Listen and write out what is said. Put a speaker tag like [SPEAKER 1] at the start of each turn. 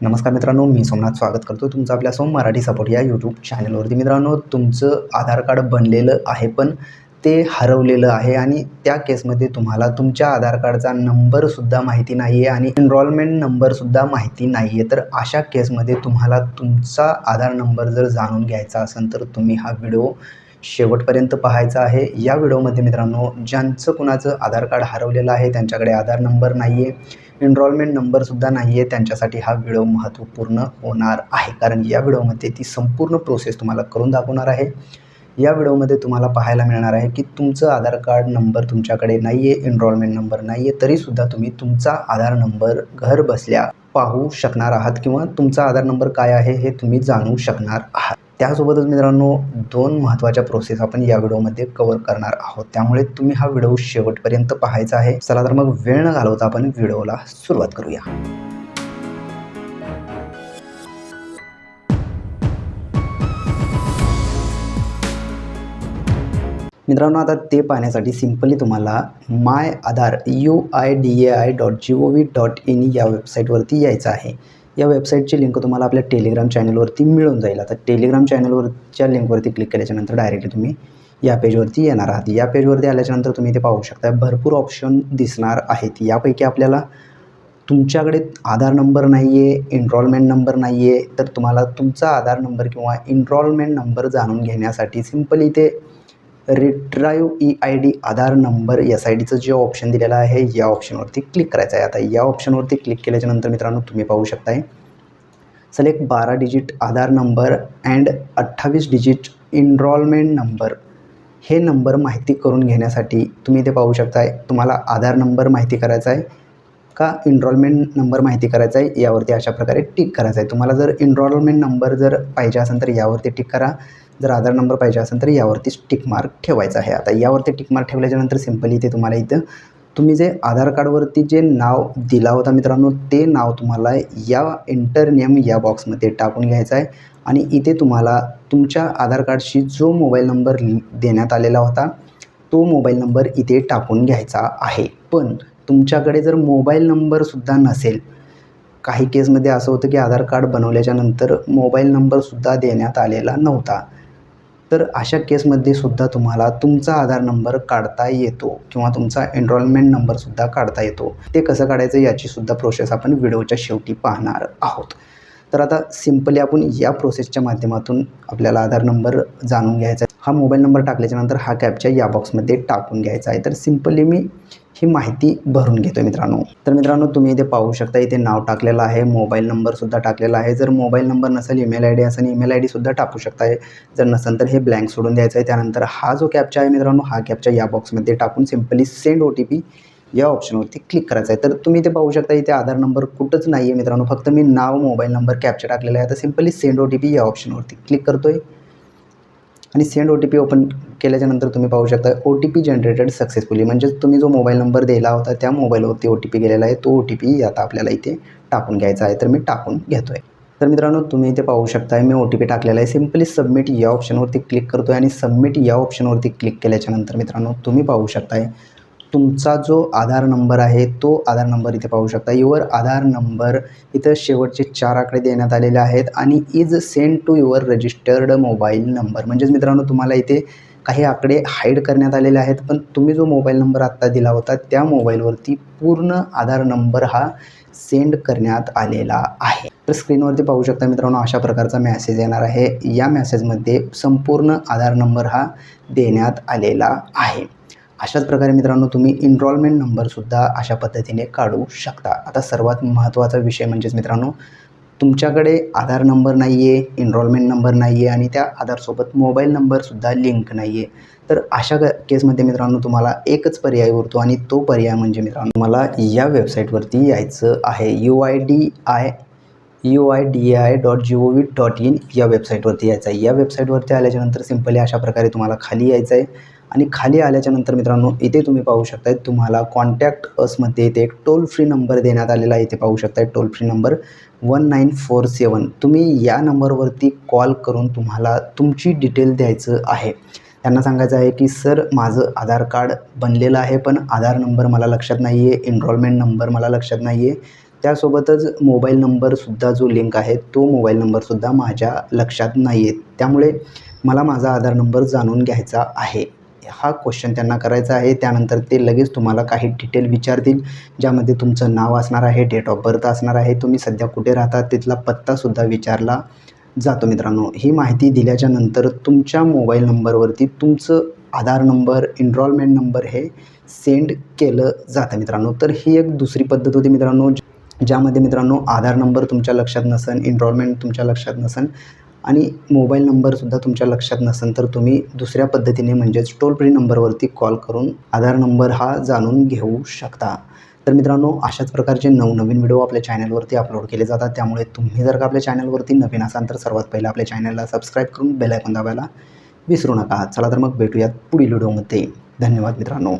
[SPEAKER 1] नमस्कार मित्रांनो मी सोमनाथ स्वागत करतो तुमचं आपल्या सोम मराठी सपोर्ट या यूट्यूब चॅनलवरती मित्रांनो तुमचं आधार कार्ड बनलेलं आहे पण ते हरवलेलं आहे आणि त्या केसमध्ये तुम्हाला तुमच्या आधार कार्डचा नंबरसुद्धा माहिती नाही आहे आणि एनरॉलमेंट नंबरसुद्धा माहिती नाही आहे तर अशा केसमध्ये तुम्हाला तुमचा आधार नंबर जर जाणून घ्यायचा असेल तर तुम्ही हा व्हिडिओ शेवटपर्यंत पाहायचा आहे. या व्हिडिओमध्ये मित्रांनो ज्यांचं कुणाचं आधार कार्ड हरवलेलं आहे त्यांच्याकडे आधार नंबर नाही आहे एनरॉलमेंट नंबरसुद्धा नाही आहे त्यांच्यासाठी हा व्हिडिओ महत्त्वपूर्ण होणार आहे. कारण या व्हिडिओमध्ये ती संपूर्ण प्रोसेस तुम्हाला करून दाखवणार आहे. या व्हिडिओमध्ये तुम्हाला पाहायला मिळणार आहे की तुमचं आधार कार्ड नंबर तुमच्याकडे नाही आहे एनरॉलमेंट नंबर नाही आहे तरीसुद्धा तुम्ही तुमचा आधार नंबर घर बसल्या पाहू शकणार आहात किंवा तुमचा आधार नंबर काय आहे हे तुम्ही जाणू शकणार आहात. त्यासोबतच मित्रांनो दोन महत्त्वाच्या प्रोसेस आपण या व्हिडिओमध्ये कवर करणार आहोत. त्यामुळे तुम्ही हा व्हिडिओ शेवटपर्यंत पाहायचा आहे. चला तर मग वेळ न घालवता आपण व्हिडिओला सुरुवात करूया. मित्रांनो आता ते पाहण्यासाठी सिम्पली तुम्हाला my Aadhaar U I D A I dot G O V dot in या वेबसाईटवरती यायचं आहे. या वेबसाईटची लिंक तुम्हाला आपल्या टेलिग्राम चॅनलवरती मिळून जाईल. आता टेलिग्राम चॅनलवरच्या लिंकवरती क्लिक केल्याच्यानंतर डायरेक्टली तुम्ही या पेजवरती येणार आहात. या पेजवरती आल्याच्यानंतर तुम्ही ते पाहू शकता भरपूर ऑप्शन दिसणार आहेत. यापैकी आपल्याला तुमच्याकडे आधार नंबर नाही आहे इनरॉलमेंट नंबर नाही आहे तर तुम्हाला तुमचा आधार नंबर किंवा इनरॉलमेंट नंबर जाणून घेण्यासाठी सिम्पली ते retrieve E I D Aadhaar number S I डीचं जे ऑप्शन दिलेलं आहे या ऑप्शनवरती क्लिक करायचं आहे. आता या ऑप्शनवरती क्लिक केल्याच्यानंतर मित्रांनो तुम्ही पाहू शकताय. सिलेक्ट बारा डिजिट आधार नंबर अँड अठ्ठावीस डिजिट इनरॉलमेंट नंबर हे नंबर माहिती करून घेण्यासाठी तुम्ही ते पाहू शकताय तुम्हाला आधार नंबर माहिती करायचा आहे का इनरॉलमेंट नंबर माहिती करायचा आहे यावरती अशा प्रकारे टिक करायचा आहे. तुम्हाला जर इनरॉलमेंट नंबर जर पाहिजे असेल तर यावरती टिक करा. जर आधार नंबर पाहिजे असेल तर यावरती टिक मार्क ठेवायचा आहे. आता यावरती टिक मार्क ठेवल्याच्यानंतर सिम्पली इथे तुम्हाला इथं तुम्ही जे आधार कार्डवरती जे नाव दिला होता मित्रांनो ते नाव तुम्हाला या एंटर नेम या बॉक्समध्ये टाकून घ्यायचं आहे. आणि इथे तुम्हाला तुमच्या आधार कार्डशी जो मोबाईल नंबर देण्यात आलेला होता तो मोबाईल नंबर इथे टाकून घ्यायचा आहे. पण तुमच्याकडे जर मोबाईल नंबरसुद्धा नसेल काही केसमध्ये असं होतं की आधार कार्ड बनवल्याच्यानंतर मोबाईल नंबरसुद्धा देण्यात आलेला नव्हता. तर अशा केसमध्ये सुद्धा तुम्हाला तुमचा आधार नंबर काढता येतो किंवा तुमचा एनरोलमेंट नंबरसुद्धा काढता येतो. ते कसं काढायचं याचीसुद्धा प्रोसेस आपण व्हिडिओच्या शेवटी पाहणार आहोत. तर आता सिम्पली आपण या प्रोसेसच्या माध्यमातून आपल्याला आधार नंबर जाणून घ्यायचा आहे. हा मोबाईल नंबर टाकल्याच्यानंतर हा कॅपच्या या बॉक्समध्ये टाकून घ्यायचा आहे. तर सिम्पली मी ही माहिती भरून घेतो मित्रांनो. तर मित्रांनो तुम्ही इथे पाहू शकता इथे नाव टाकलेलं आहे मोबाईल नंबरसुद्धा टाकलेला आहे. जर मोबाईल नंबर नसेल ईमेल आय डी असेल ईमेल आय डीसुद्धा टाकू शकताय. जर नसेल तर हे ब्लँक सोडून द्यायचं आहे त्यानंतर हा जो कॅपचा आहे मित्रांनो हा कॅपच्या या बॉक्समध्ये टाकून simply send O T P या ऑप्शनवरती क्लिक करायचं आहे तर तुम्ही इथे पाहू शकता इथे आधार नंबर कुठंच नाही आहे मित्रांनो. फक्त मी नाव मोबाईल नंबर कॅप्चर टाकलेला आहे. तर simply send O T P या ऑप्शनवरती क्लिक करतो आहे आणि send O T P open केल्याच्यानंतर तुम्ही पाहू शकता O T P generated successfully म्हणजेच तुम्ही जो मोबाईल नंबर दिला होता त्या मोबाईलवरती ओ टी पी गेलेला आहे. तो ओ टी पी आता आपल्याला इथे टाकून घ्यायचा आहे. तर मी टाकून घेतो आहे तर मित्रांनो तुम्ही इथे पाहू शकता मी ओ टी पी टाकलेला आहे. सिम्पली सबमिट या ऑप्शनवरती क्लिक करतो आहे आणि सबमिट या ऑप्शनवरती क्लिक केल्याच्यानंतर मित्रांनो तुम्ही पाहू शकताय तुमचा जो आधार नंबर आहे तो आधार नंबर इथे पाहू शकता. युअर आधार नंबर इथं शेवटचे चार आकडे देण्यात आलेले आहेत आणि is send to your registered mobile number म्हणजेच मित्रांनो तुम्हाला इथे काही आकडे हाईड करण्यात आलेले आहेत पण तुम्ही जो मोबाईल नंबर आत्ता दिला होता त्या मोबाईलवरती पूर्ण आधार नंबर हा सेंड करण्यात आलेला आहे. तर स्क्रीनवरती पाहू शकता मित्रांनो अशा प्रकारचा मॅसेज येणार आहे. या मॅसेजमध्ये संपूर्ण आधार नंबर हा देण्यात आलेला आहे. अशाच प्रकारे मित्रांनो तुम्ही इनरॉलमेंट नंबरसुद्धा अशा पद्धतीने काढू शकता. आता सर्वात महत्त्वाचा विषय म्हणजेच मित्रांनो तुमच्याकडे आधार नंबर नाही आहे इनरॉलमेंट नंबर नाही आहे आणि त्या आधारसोबत मोबाईल नंबरसुद्धा लिंक नाही आहे तर अशा क केसमध्ये मित्रांनो तुम्हाला एकच पर्याय उरतो आणि तो पर्याय म्हणजे मित्रांनो मला या वेबसाईटवरती यायचं आहे. U I D I U I D I dot G O V dot in या वेबसाईटवरती यायचं आहे. या वेबसाईटवरती आल्याच्यानंतर सिम्पली अशा प्रकारे तुम्हाला खाली यायचं आहे आणि खाली आल्याच्यानंतर मित्रांनो इथे तुम्ही पाहू शकताय तुम्हाला कॉन्टॅक्ट असमध्ये इथे एक टोल फ्री नंबर देण्यात आलेला आहे. इथे पाहू शकताय toll free number one nine four seven तुम्ही या नंबरवरती कॉल करून तुम्हाला तुमची डिटेल द्यायचं आहे. त्यांना सांगायचं आहे की सर माझं आधार कार्ड बनलेलं आहे पण आधार नंबर मला लक्षात नाही आहे एनरोलमेंट नंबर मला लक्षात नाही आहे त्यासोबतच मोबाईल नंबरसुद्धा जो लिंक आहे तो मोबाईल नंबरसुद्धा माझ्या लक्षात नाही आहे त्यामुळे मला माझा आधार नंबर जाणून घ्यायचा आहे. हा क्वेश्चन त्यांना करायचा आहे. त्यानंतर ते लगेच तुम्हाला काही डिटेल विचारतील ज्यामध्ये तुमचं नाव असणार आहे डेट ऑफ बर्थ असणार आहे. तुम्ही सध्या कुठे राहता तिथला पत्तासुद्धा विचारला जातो मित्रांनो. ही माहिती दिल्याच्या नंतर तुमच्या मोबाईल नंबरवरती तुमचं आधार नंबर इनरॉलमेंट नंबर हे सेंड केलं जातं मित्रांनो. तर ही एक दुसरी पद्धत होती मित्रांनो ज्यामध्ये मित्रांनो आधार नंबर तुमच्या लक्षात नसेल इनरॉलमेंट तुमच्या लक्षात नसेल आणि मोबाईल नंबरसुद्धा तुमच्या लक्षात नसेल तर तुम्ही दुसऱ्या पद्धतीने म्हणजेच टोल फ्री नंबरवरती कॉल करून आधार नंबर हा जाणून घेऊ शकता. तर मित्रांनो अशाच प्रकारचे नवनवीन व्हिडिओ आपल्या चॅनलवरती अपलोड केले जातात. त्यामुळे तुम्ही जर का आपल्या चॅनलवरती नवीन असाल तर सर्वात पहिले आपल्या चॅनलला सबस्क्राईब करून बेलायकॉन दाबायला विसरू नका. चला तर मग भेटूयात पुढील व्हिडिओमध्ये धन्यवाद मित्रांनो.